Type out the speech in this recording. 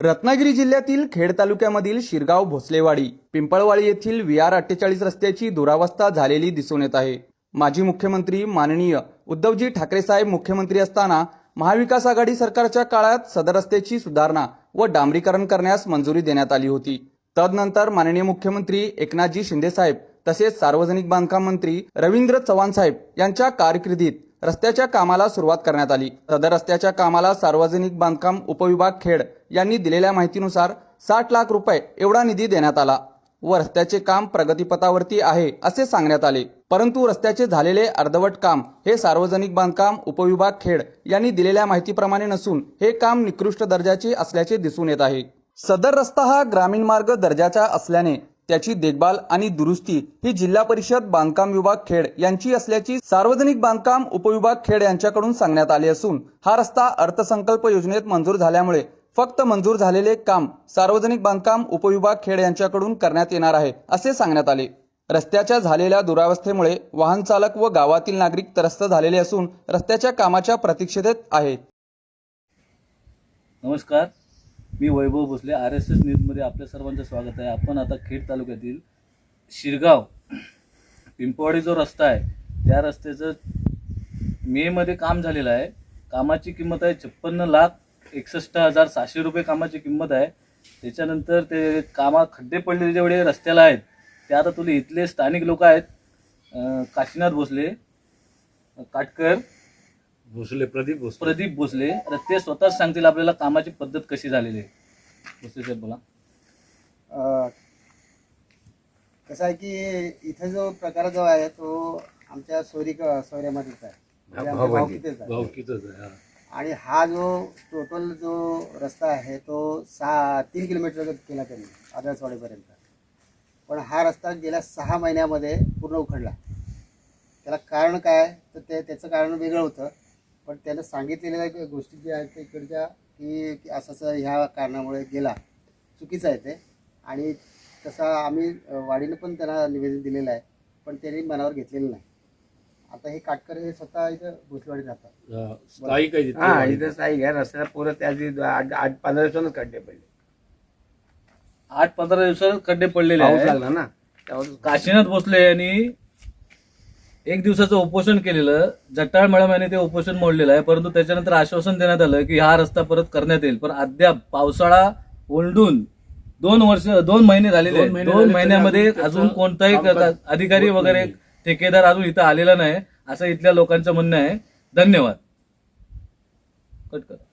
रत्नागिरी जिल्ह्यातील खेड तालुक्यामधील शिरगाव भोसलेवाडी पिंपळवाडी येथील V R अठ्ठेचाळीस रस्त्याची दुरावस्था झालेली दिसून येत आहे. माजी मुख्यमंत्री माननीय उद्धवजी ठाकरे साहेब मुख्यमंत्री असताना महाविकास आघाडी सरकारच्या काळात सदर रस्त्याची सुधारणा व डांबरीकरण करण्यास मंजुरी देण्यात आली होती. तदनंतर माननीय मुख्यमंत्री एकनाथजी शिंदे साहेब तसेच सार्वजनिक बांधकाम मंत्री रवींद्र चव्हाण साहेब यांच्या कारकिर्दीत रस्त्याच्या कामाला सुरुवात करण्यात आली. सदर रस्त्याच्या कामाला सार्वजनिक बांधकाम उपविभाग खेड यांनी दिलेल्या माहितीनुसार साठ लाख रुपये एवढा निधी देण्यात आला. व रस्त्याचे काम प्रगतीपथावरती आहे असे सांगण्यात आले. परंतु रस्त्याचे झालेले अर्धवट काम हे सार्वजनिक बांधकाम उपविभाग खेड यांनी दिलेल्या माहितीप्रमाणे नसून हे काम निकृष्ट दर्जाचे असल्याचे दिसून येत आहे. सदर रस्ता हा ग्रामीण मार्ग दर्जाचा असल्याने त्याची देखभाल आणि दुरुस्ती ही जिल्हा परिषद बांधकाम विभाग खेड यांची असल्याची सार्वजनिक बांधकाम उपविभाग खेड यांच्याकडून सांगण्यात आले असून हा रस्ता अर्थसंकल्प योजनेत मंजूर झाल्यामुळे फक्त मंजूर झालेले काम सार्वजनिक बांधकाम उपविभाग खेड यांच्याकडून करण्यात येणार आहे असे सांगण्यात आले. रस्त्याच्या झालेल्या दुरावस्थेमुळे वाहन चालक व गावातील नागरिक त्रस्त झालेले असून रस्त्याच्या कामाच्या प्रतीक्षेत आहेत. नमस्कार. मी Vaibhav Bhosle R S S न्यूजमध्ये आपल्या सर्वांचं स्वागत आहे. आपण आता खेड तालुक्यातील शिरगाव पिंपवाडी जो रस्ता आहे त्या रस्त्याचं मेमध्ये काम झालेलं आहे. कामाची किंमत आहे छप्पन्न लाख एकसष्ट हजार सहाशे रुपये कामाची किंमत आहे. त्याच्यानंतर ते कामा खड्डे पडलेले जेवढे रस्त्याला आहेत ते आता तुले इथले स्थानिक लोक आहेत. काशीनाथ भोसले काटकर भोसले प्रदीप भोसले. प्रदीप भोसले. तर ते स्वतःच सांगतील आपल्याला कामाची पद्धत कशी झालेली आहे. भोसले साहेब बोला. अ, कसं आहे की इथे जो प्रकार जो आहे तो आमच्या सोयरी सोयऱ्यामध्येच आहे. म्हणजे आमच्या भावकीतच आहे. भावकीतच आहे हा. आणि हा जो टोटल जो रस्ता आहे तो सहा तीन किलोमीटर केला त्यांनी आदर्शवाडीपर्यंत पण हा रस्ता गेल्या सहा महिन्यामध्ये पूर्ण उखडला. त्याला कारण काय? तर ते त्याचं कारण वेगळं होतं. पण त्यानं सांगितलेल्या गोष्टी ज्या आहेत इकडच्या की की असं असं ह्या कारणामुळे गेला. चुकीचं आहे ते. आणि तसं आम्ही वाडीनं पण त्यांना निवेदन दिलेलं आहे पण त्यांनी मनावर घेतलेलं नाही. आता हे काटकर हे स्वतः इथं भोसलेवाडीत राहतात. हा, स्थायिक आहे तिथे. हा इथं स्थायिक आहे. रस्त्याला पुरं त्या दिवशी आठ आठ पंधरा दिवसांनाच खड्डे पडले. आठ पंधरा दिवसात खड्डे पडलेले पाऊस आहेत. लागला ना. त्यावर काशीनाथ भोसले यांनी एक दिवसाचं उपोषण केलेलं जटाळ मॅडम यांनी ते उपोषण मोडलेलं आहे परंतु त्याच्यानंतर आश्वासन देण्यात आलं की हा रस्ता परत करण्यात येईल. पण अद्याप पावसाळा ओलडून दोन वर्ष दोन महिने झालेले दोन आहेत दोन महिन्यामध्ये अजून कोणताही अधिकारी वगैरे. ठेकेदार अजून इथं आलेला नाही असं इथल्या लोकांचं म्हणणं आहे. धन्यवाद. कट करा.